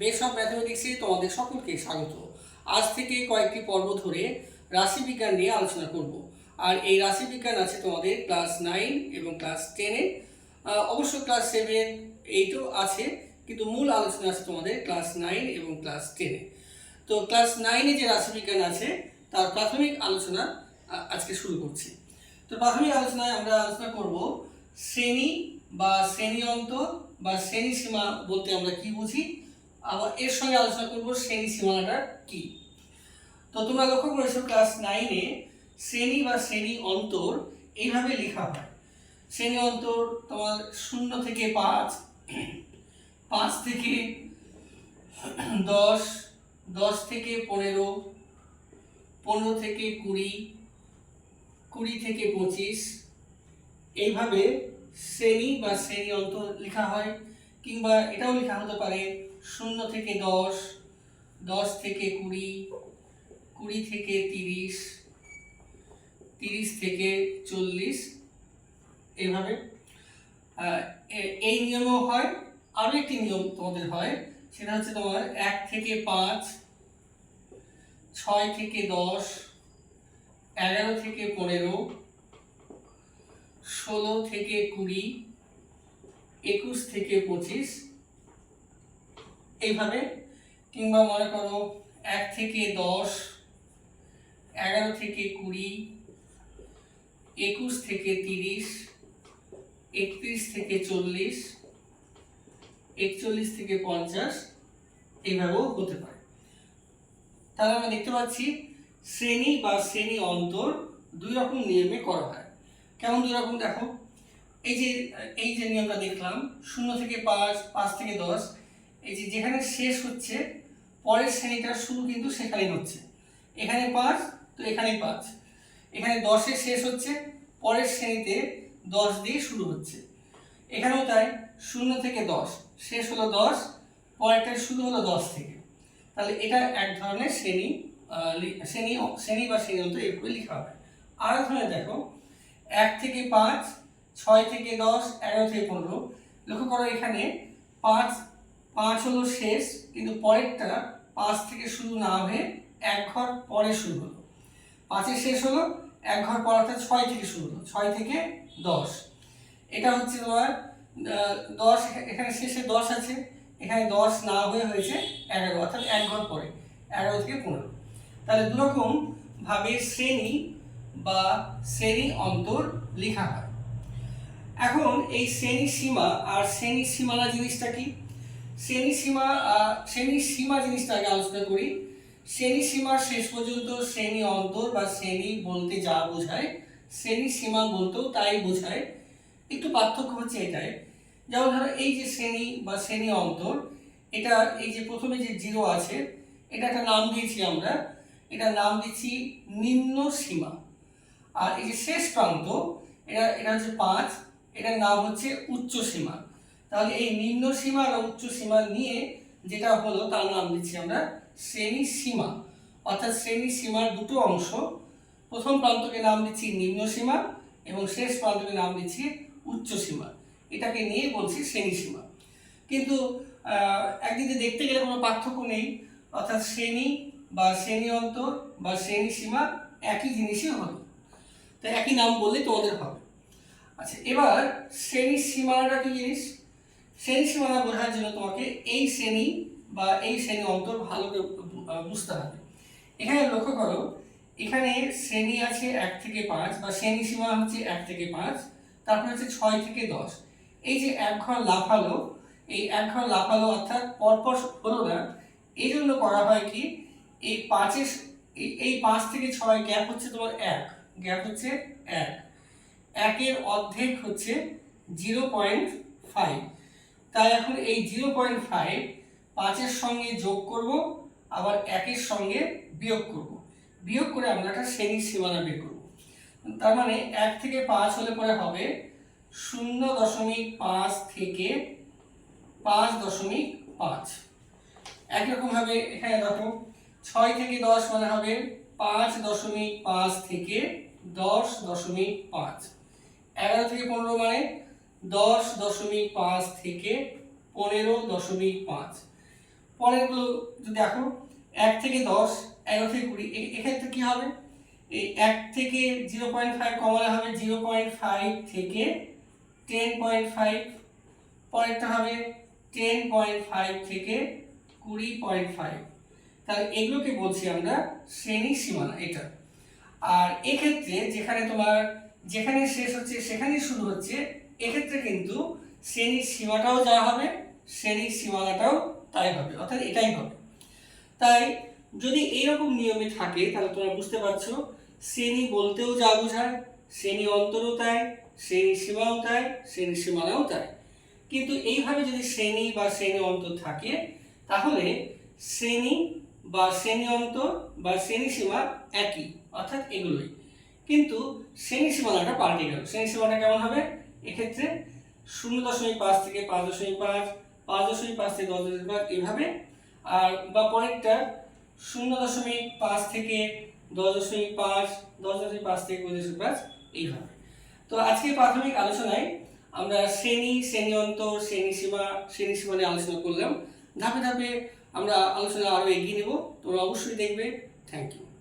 Base of ম্যাথমেটিক্সে তোমাদের সকলকে স্বাগত। আজ থেকে কয়েকটি পর্ব ধরে রাশিবিজ্ঞান নিয়ে আলোচনা করব। আর এই রাশিবিজ্ঞান আছে তোমাদের ক্লাস নাইন এবং ক্লাস টেনে অবশ্য ক্লাস সেভেন এইটও আছে, কিন্তু মূল আলোচনা আছে তোমাদের ক্লাস নাইন এবং ক্লাস টেনে তো ক্লাস নাইনে যে রাশিবিজ্ঞান আছে, তার প্রাথমিক আলোচনা আজকে শুরু করছি। তো প্রাথমিক আলোচনায় আমরা আলোচনা করব শ্রেণি বা শ্রেণি অন্তর বা শ্রেণি সীমা বলতে আমরা কি বুঝি আবার এর সঙ্গে আলোচনা করব শ্রেণি সীমানাটা কি? তো তোমরা লক্ষ্য করেছ ক্লাস নাইনে শ্রেণি বা শ্রেণি অন্তর এইভাবে লেখা হয়। শ্রেণি অন্তর তোমার শূন্য থেকে পাঁচ পাঁচ থেকে দশ দশ থেকে পনেরো পনেরো থেকে কুড়ি কুড়ি থেকে পঁচিশ, এইভাবে শ্রেণি বা শ্রেণি অন্তর লেখা হয়। কিংবা এটাও লেখা হতে পারে শূন্য থেকে দশ দশ থেকে কুড়ি কুড়ি থেকে তিরিশ তিরিশ থেকে চল্লিশ এইভাবে এই নিয়মও হয়। আরও একটি নিয়ম তোমাদের হয়, সেটা হচ্ছে তোমার এক থেকে পাঁচ, ছয় থেকে দশ, এগারো থেকে পনেরো, ষোলো থেকে কুড়ি একুশ থেকে পঁচিশ। এইভাবে, কিংবা মনে করো এক থেকে দশ, এগারো থেকে কুড়ি, একুশ থেকে তিরিশ, একত্রিশ থেকে চল্লিশ, একচল্লিশ থেকে পঞ্চাশ, এইভাবেও হতে পারে। তাহলে আমরা দেখতে পাচ্ছি, শ্রেণি বা শ্রেণি অন্তর দুই রকম নিয়মে করা হয়। কেমন দুই রকম দেখো? এই যে এই যে নিয়মটা দেখলাম, শূন্য থেকে পাঁচ পাঁচ থেকে দশ, এই যে যেখানে শেষ হচ্ছে, পরের শ্রেণীটা শুরু কিন্তু সেখানেই হচ্ছে। এখানে পাঁচ, তো এখানে পাঁচ। এখানে দশে শেষ হচ্ছে, পরের শ্রেণীতে দশ দিয়ে শুরু হচ্ছে। এখানেও তাই, শূন্য থেকে দশ, শেষ হলো দশ, পরেরটা শুরু হলো দশ থেকে। তাহলে এটা এক ধরনের শ্রেণি শ্রেণি শ্রেণি বা শ্রেণি অন্তর এরকম লেখা হবে। আর ধরনের দেখো, এক থেকে পাঁচ ছয় থেকে দশ, এগারো থেকে পনেরো। লক্ষ্য করো এখানে পাঁচ পাঁচ হলো শেষ, কিন্তু পরেরটা পাঁচ থেকে শুরু না হয়ে এক ঘর পরে শুরু হলো। পাঁচের শেষ হলো, এক ঘর পর অর্থাৎ ছয় থেকে শুরু হলো, ছয় থেকে দশ। এটা হচ্ছে তোমার দশ, এখানে শেষে দশ আছে, এখানে দশ না হয়ে হয়েছে এগারো, অর্থাৎ এক ঘর পরে, এগারো থেকে পনেরো। তাহলে দুরকম ভাবে শ্রেণি বা শ্রেণি অন্তর লেখা হয়। এখন এই শ্রেণি সীমা আর শ্রেণি সীমানা জিনিসটা কি? শ্রেণি সীমা শ্রেণি সীমা জিনিসটা আগে আলোচনা করি। শ্রেণি সীমার শেষ পর্যন্ত শ্রেণি অন্তর বা শ্রেণি বলতে যা বোঝায়, শ্রেণি সীমা বলতেও তাই বোঝায়। একটু পার্থক্য হচ্ছে এটাই। যেমন ধরো এই যে শ্রেণি বা শ্রেণি অন্তর, এটা এই যে প্রথমে যে জিরো আছে, এটা একটা নাম দিয়েছি আমরা। এটা নাম দিচ্ছি নিম্ন সীমা। আর এই যে শেষ প্রান্ত এটা এটা হচ্ছে পাঁচ। এটার নাম হচ্ছে উচ্চ সীমা। তাহলে এই নিম্ন সীমা আর উচ্চ সীমা নিয়ে যেটা হলো, তার নাম দিচ্ছি আমরা শ্রেণি সীমা। অর্থাৎ শ্রেণি সীমার দুটো অংশ। প্রথম প্রান্তকে নাম দিচ্ছি নিম্ন সীমা এবং শেষ প্রান্তকে নাম দিচ্ছি উচ্চ সীমা। এটাকে নিয়ে বলছি শ্রেণি সীমা। কিন্তু একদিকে দেখতে গেলে কোনো পার্থক্য নেই। অর্থাৎ শ্রেণি বা শ্রেণি অন্তর বা শ্রেণি সীমা একই জিনিসই হবে। তো একই নাম বললে তোমাদের হবে। আচ্ছা এবার শ্রেণি সীমানাটা কি জিনিস? শ্রেণি সীমানা বোঝার জন্য তোমাকে এই শ্রেণি বা এই শ্রেণি অন্তর ভালো করে বুঝতে হবে। এখানে লক্ষ্য করো, এখানে শ্রেণি আছে এক থেকে পাঁচ বা শ্রেণি সীমা হচ্ছে এক থেকে পাঁচ, তারপরে হচ্ছে ছয় থেকে দশ। এই যে এক ঘর লাফালো, এই এক ঘর লাফালো অর্থাৎ পরপর হলো না। এই জন্য করা হয় কি? এই পাঁচের, এই পাঁচ থেকে ছয় গ্যাপ হচ্ছে তোমার এক গ্যাপ হচ্ছে এক। একের অর্ধেক হচ্ছে জিরো পয়েন্ট ফাইভ। তাই এখন এই জিরো পয়েন্ট ফাইভ পাঁচের সঙ্গে যোগ করব, আবার একের সঙ্গে বিয়োগ করব। বিয়োগ করে আমরা একটা শ্রেণির সীমানা বের করব। তার মানে এক থেকে পাঁচ হলে পরে হবে শূন্য দশমিক পাঁচ থেকে পাঁচ দশমিক পাঁচ। একরকমভাবে এখানে দেখো ছয় থেকে দশ মানে হবে পাঁচ দশমিক পাঁচ থেকে দশ দশমিক পাঁচ। এগারো থেকে পনেরো মানে দশ দশমিক পাঁচ থেকে পনেরো দশমিক পাঁচ। পরেরগুলো যদি দেখো, এক থেকে দশ, এগারো থেকে কুড়ি এক্ষেত্রে কি হবে? এই এক থেকে জিরো পয়েন্ট ফাইভ কমালে হবে জিরো পয়েন্ট ফাইভ থেকে টেন পয়েন্ট ফাইভ। পরেরটা হবে টেন পয়েন্ট ফাইভ থেকে কুড়ি পয়েন্ট ফাইভ। তাহলে এগুলোকে বলছি আমরা শ্রেণি সীমানা, এটা। আর এক্ষেত্রে যেখানে তোমার যেখানে শেষ হচ্ছে, সেখানেই শুরু হচ্ছে। এক্ষেত্রে কিন্তু শ্রেণির সীমাটাও যা হবে, শ্রেণির সীমানাটাও তাই হবে, অর্থাৎ এটাই হবে। তাই যদি এইরকম নিয়মে থাকে, তাহলে তোমরা বুঝতে পারছ, শ্রেণি বলতেও যা বোঝায়, শ্রেণি অন্তরও তাই, শ্রেণি সীমাও তাই, শ্রেণি সীমানাও তাই। কিন্তু এইভাবে যদি শ্রেণি বা শ্রেণি অন্তর থাকে, তাহলে শ্রেণি বা শ্রেণি অন্তর বা শ্রেণি সীমা একই, অর্থাৎ এগুলোই। কিন্তু শ্রেণি সীমানাটা পাল্টে গেল। শ্রেণি সীমানা কেমন হবে? এক্ষেত্রে শূন্য দশমিক পাঁচ থেকে পাঁচ দশমিক পাঁচ পাঁচ দশমিক পাঁচ থেকে দশ দশমিক পাঁচ এভাবে। আর বা পরেরটা, শূন্য দশমিক পাঁচ থেকে দশ দশমিক পাঁচ, দশ দশমিক পাঁচ থেকে দশমিক পাঁচ এইভাবে। তো আজকে প্রাথমিক আলোচনায় আমরা শ্রেণি শ্রেণি অন্তর, শ্রেণি সীমা শ্রেণি সীমা নিয়ে আলোচনা করলাম। ধাপে ধাপে আমরা আলোচনা আরও এগিয়ে নেব। তোমরা অবশ্যই দেখবে। Thank you